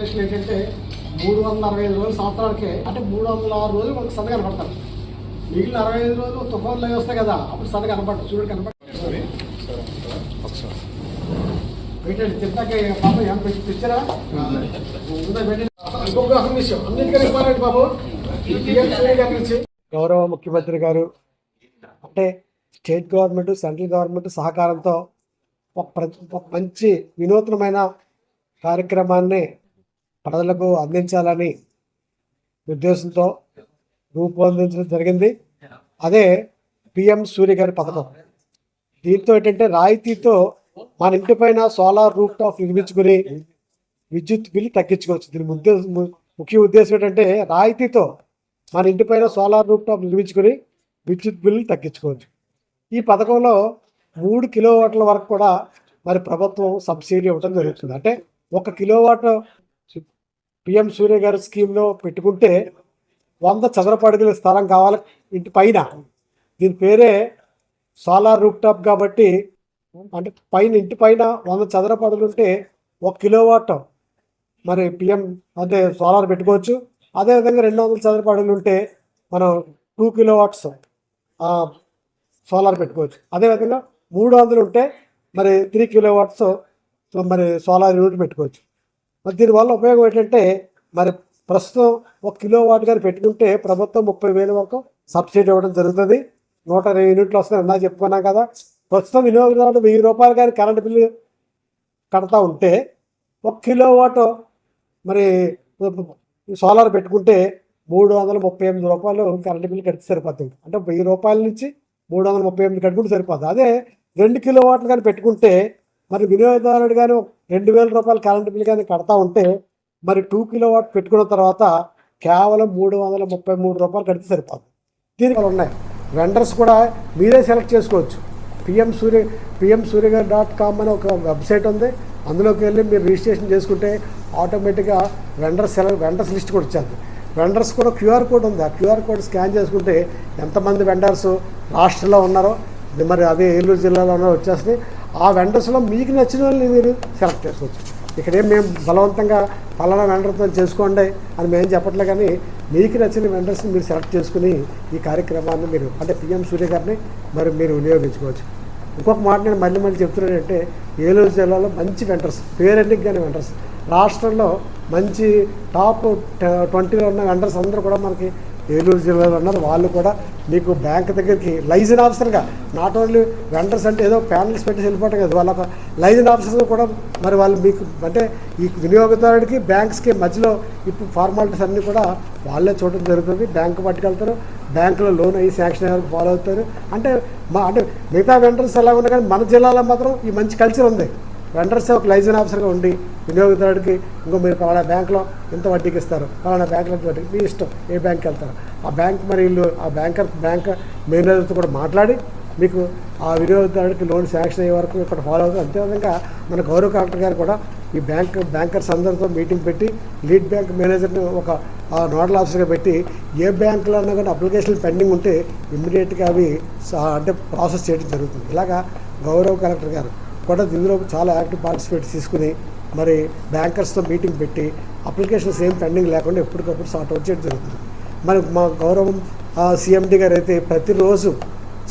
Reservation ఏంటంటే మూడు వందల అరవై ఐదు రోజులు సంవత్సరాలకే అంటే మూడు వందల ఆరు రోజులు మనకు సన్నగా కనపడతారు. మిగిలిన అరవై ఐదు రోజులు తుఫాన్లు అవి వస్తాయి కదా అప్పుడు సన్నగా కనపడదు. చూడండి కనపడదు. పెట్టండి తింటాక పాప ఏం పెట్టి తెచ్చారా? ఇంకొక విషయం అన్నిటికీ ఇంపార్టెంట్ బాబు. గౌరవ ముఖ్యమంత్రి గారు అంటే స్టేట్ గవర్నమెంట్ సెంట్రల్ గవర్నమెంట్ సహకారంతో ఒక మంచి వినూత్నమైన కార్యక్రమాన్ని ప్రజలకు అందించాలని ఉద్దేశంతో రూపొందించడం జరిగింది. అదే పిఎం సూర్య గారి పథకం. దీంతో ఏంటంటే రాయితీతో మన ఇంటి పైన సోలార్ రూఫ్ టాప్ నిర్మించుకుని విద్యుత్ బిల్లు తగ్గించుకోవచ్చు. దీని ఉద్దేశం ము- ముఖ్య ఉద్దేశం ఏంటంటే రాయితీతో మన ఇంటి పైన సోలార్ రూఫ్ టాప్ నిర్మించుకుని విద్యుత్ బిల్లు తగ్గించుకోవచ్చు. ఈ పథకంలో మూడు కిలోవాట్ల వరకు కూడా మరి ప్రభుత్వం సబ్సిడీ ఇవ్వడం జరుగుతుంది. అంటే ఒక కిలోవాట్ పిఎం సూర్య గారి స్కీమ్లో పెట్టుకుంటే వంద చదరపు అడుగుల స్థలం కావాలి ఇంటి పైన. దీని పేరే సోలార్ రూప్ టాప్ కాబట్టి అంటే పైన ఇంటి పైన వంద చదరపు అడుగులు ఉంటే ఒక కిలోవాట్ మరి పిఎం అంటే సోలార్ పెట్టుకోవచ్చు. అదేవిధంగా రెండు వందల చదరపు అడుగులు ఉంటే మనం టూ కిలోవాట్స్ సోలార్ పెట్టుకోవచ్చు. అదేవిధంగా మూడు వందలు ఉంటే మరి త్రీ కిలోవాట్స్ మరి సోలార్ యూనిట్ పెట్టుకోవచ్చు. మరి దీనివల్ల ఉపయోగం ఏంటంటే మరి ప్రస్తుతం ఒక కిలో వాట్ కానీ పెట్టుకుంటే ప్రభుత్వం ముప్పై వేల వరకు సబ్సిడీ ఇవ్వడం జరుగుతుంది. నూట ఇరవై యూనిట్లు వస్తాయి ఇందాక చెప్పుకున్నాం కదా. ప్రస్తుతం వినియోగదారులు వెయ్యి రూపాయలు కానీ కరెంటు బిల్లు కడతా ఉంటే ఒక కిలో వాట్ మరి సోలార్ పెట్టుకుంటే మూడు వందల ముప్పై ఎనిమిది రూపాయలు కరెంటు బిల్లు కడితే సరిపోతుంది. అంటే వెయ్యి రూపాయల నుంచి మూడు వందల ముప్పై ఎనిమిది కట్టుకుంటే సరిపోతుంది. అదే రెండు కిలో వాట్లు కానీ పెట్టుకుంటే మరి వినియోగదారుడు కానీ రెండు వేల రూపాయలు కరెంటు బిల్లు కానీ కడతా ఉంటే మరి టూ కిలో వాట్ పెట్టుకున్న తర్వాత కేవలం మూడు వందల ముప్పై మూడు రూపాయలు కడితే సరిపోతుంది దీనికి ఉన్నాయి. వెండర్స్ కూడా మీరే సెలెక్ట్ చేసుకోవచ్చు. PM Surya PM Surya dot com అని ఒక వెబ్సైట్ ఉంది. అందులోకి వెళ్ళి మీరు రిజిస్ట్రేషన్ చేసుకుంటే ఆటోమేటిక్గా వెండర్స్ సెల వెండర్స్ లిస్ట్ కూడా వచ్చేది. వెండర్స్ కూడా క్యూఆర్ కోడ్ ఉంది. ఆ క్యూఆర్ కోడ్ స్కాన్ చేసుకుంటే ఎంతమంది వెండర్స్ రాష్ట్రంలో ఉన్నారో మరి అదే ఏలూరు జిల్లాలో ఉన్నారో వచ్చేస్తుంది. ఆ వెండర్స్లో మీకు నచ్చిన వాళ్ళని మీరు సెలెక్ట్ చేసుకోవచ్చు. ఇక్కడే మేము బలవంతంగా పలానా వెండర్తో చేసుకోండి అని మేము చెప్పట్లే కానీ మీకు నచ్చిన వెండర్స్ని మీరు సెలెక్ట్ చేసుకుని ఈ కార్యక్రమాన్ని మీరు అంటే పిఎం సూర్య గారిని మరి మీరు వినియోగించుకోవచ్చు. ఇంకొక మాట నేను మళ్ళీ మళ్ళీ చెప్తున్నానంటే ఏలూరు జిల్లాలో మంచి వెంటర్స్ పేరెంట్కి కానీ వెంటర్స్ రాష్ట్రంలో మంచి టాప్ ట్వంటీలో ఉన్న వెంటర్స్ అందరూ కూడా మనకి ఏలూరు జిల్లాలో ఉన్నారు. వాళ్ళు కూడా మీకు బ్యాంక్ దగ్గరికి లైజన్ ఆఫీసర్గా నాట్ ఓన్లీ వెండర్స్ అంటే ఏదో ప్యానల్స్ పెట్టి వెళ్ళిపోవటం కదా. వాళ్ళ లైజన్ ఆఫీసర్స్ కూడా మరి వాళ్ళు మీకు అంటే ఈ వినియోగదారుడికి బ్యాంక్స్కి మధ్యలో ఇప్పుడు ఫార్మాలిటీస్ అన్నీ కూడా వాళ్ళే చూడటం జరుగుతుంది. బ్యాంకు పట్టుకెళ్తారు. బ్యాంకులో లోన్ అయ్యి శాంక్షన్ అయ్యారు ఫాలో అవుతారు. అంటే మా అంటే మిగతా వెండర్స్ ఎలా ఉన్నా కానీ మన జిల్లాలో మాత్రం ఈ మంచి కల్చర్ ఉంది. వెండర్స్ ఒక లైజన్ ఆఫీసర్గా ఉండి వినియోగదారుడికి ఇంకో మీరు పలానా బ్యాంక్లో ఇంత వడ్డీకి ఇస్తారు పలానా బ్యాంకులో ఇంత వడ్డీ మీ ఇష్టం ఏ బ్యాంక్కి వెళ్తారు. ఆ బ్యాంక్ మరి వీళ్ళు ఆ బ్యాంకర్ బ్యాంక్ మేనేజర్తో కూడా మాట్లాడి మీకు ఆ వినియోగదారుడికి లోన్ శాంక్షన్ అయ్యే వరకు ఇక్కడ ఫాలో అవుతుంది. అంతేవిధంగా మన గౌరవ కలెక్టర్ గారు కూడా ఈ బ్యాంక్ బ్యాంకర్స్ అందరితో మీటింగ్ పెట్టి లీడ్ బ్యాంక్ మేనేజర్ని ఒక నోడల్ ఆఫీసర్గా పెట్టి ఏ బ్యాంకులో అన్నా కానీ అప్లికేషన్లు పెండింగ్ ఉంటే ఇమ్మీడియట్గా అవి అంటే ప్రాసెస్ చేయడం జరుగుతుంది. ఇలాగా గౌరవ కలెక్టర్ గారు కూడా ఇందులో చాలా యాక్టివ్ పార్టిసిపేట్ తీసుకుని మరి బ్యాంకర్స్తో మీటింగ్ పెట్టి అప్లికేషన్స్ ఏం పెండింగ్ లేకుండా ఎప్పటికప్పుడు సార్ట్ అవుట్ చేయడం జరుగుతుంది. మరి మా గౌరవం సిఎండి గారు అయితే ప్రతిరోజు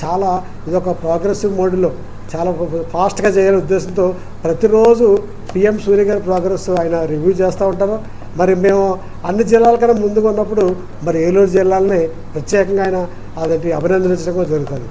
చాలా ఇదొక ప్రోగ్రెసివ్ మోడ్లో చాలా ఫాస్ట్గా చేయాలనే ఉద్దేశంతో ప్రతిరోజు పిఎం సూర్య గారి ప్రోగ్రెస్ ఆయన రివ్యూ చేస్తూ ఉంటారు. మరి మేము అన్ని జిల్లాల కన్నా ముందుగా ఉన్నప్పుడు మరి ఏలూరు జిల్లాలని ప్రత్యేకంగా ఆయన అదంటే అభినందించడం కూడా జరుగుతుంది.